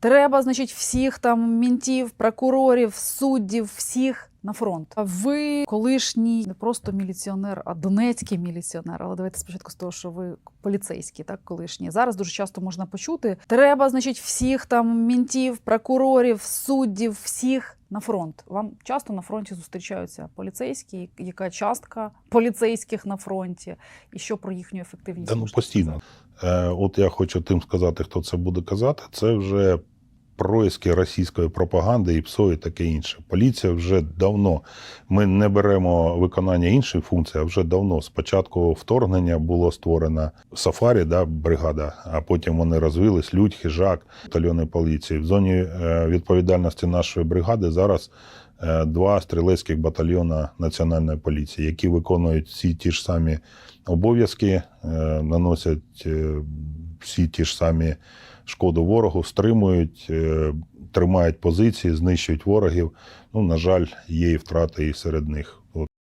Треба, значить, всіх там мінтів, прокурорів, суддів, всіх на фронт. А Ви колишній не просто міліціонер, а донецький міліціонер. Але давайте спочатку з того, що ви поліцейський, так колишній. Зараз дуже часто можна почути. Треба, значить, всіх там мінтів, прокурорів, суддів, всіх на фронт. Вам часто на фронті зустрічаються поліцейські, яка частка поліцейських на фронті, і що про їхню ефективність? Та ну постійно. Е, от я хочу тим сказати, хто це буде казати. Це вже происки російської пропаганди і ПСО і таке інше. Поліція вже давно. Ми не беремо виконання інших функцій, а вже давно. Спочатку вторгнення було створена сафарі, да, бригада, а потім вони розвились, людь, хижак, батальйони поліції. В зоні е, відповідальності нашої бригади зараз е, два стрілецьких батальйона національної поліції, які виконують всі ті ж самі обов'язки, е, наносять всі ті ж самі шкоду ворогу, стримують, е, тримають позиції, знищують ворогів. Ну, на жаль, є і втрати і серед них.